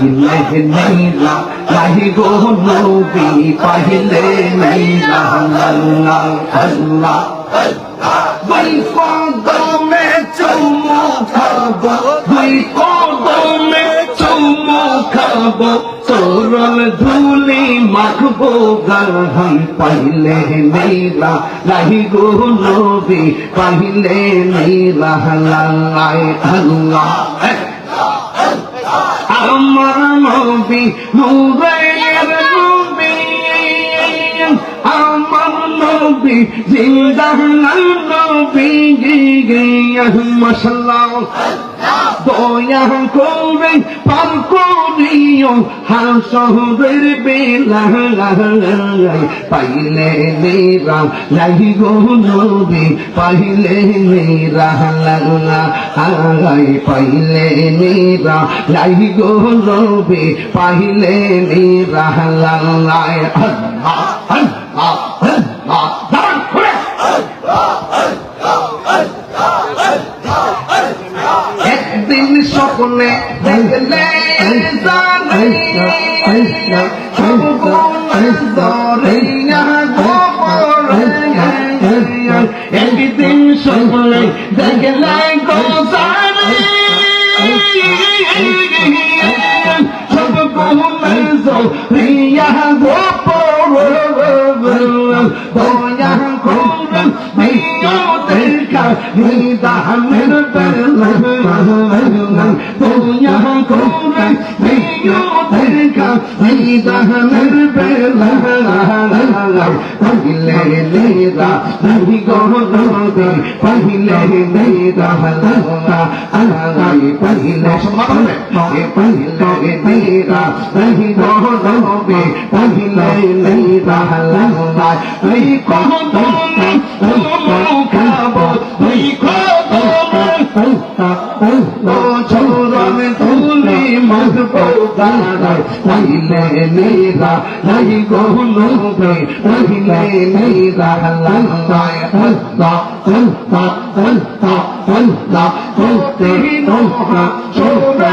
পাহিলে নইলা নাহি গো নবী পাহিলে নইলা আল্লাহ আল্লাহ দুই কদমে চুমু খাব দুই কদমে চুমু খাব তোরল ধুলি মাখবো গলহন পাহিলে নীলা নাহি গো নবী পাহিলে নীলা লাল্লাহ আল্লাহ আমার নবী নূরের নবী আমার নবী জিন্দা নবী মশলা দয়া করে পার করিও হাসরের বেলা পাইলে মেরা লাগি গো নবী, পাইলে মেরা লাগা আই পাইলে মেরা লাগি গো নবী, পাইলে মেরা লাগাই আল্লাহ। একদিন স্বপ্নে দেখলে একদিন স্বপ্নে দেখলে সব কমে রিয়া গোপর দয়া করুন মেয়তের নিদানের বেলা দয়া করুন মেয়তের নিদানের বেলা পহিলে নেরা নাহি গহনবে পহিলে নেরা লাগা আলাই পহিলে সমাপনে পহিলে নেরা নাহি গহনবে পহিলে নেরা লাগা এই কহনবে খাব এই কহনবে চরণ তুলি মারবো গানায় পহিলে নেরা নাহি গহনবে পহিলে নেরা লাগা আল্লাহ আল্লাহ আল্লাহ আল্লাহ করতে তোমরা ছোটা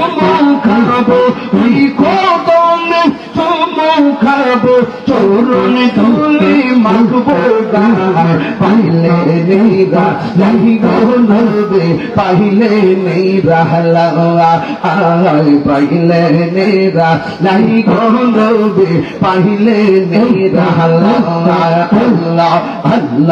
পাইলে নেরা লাহি গো নবী পাইলে নেরা লাগা আয় পাইলে নেরা লাহি গো পাইলে আল্লাহ আল্লাহ আল্লাহ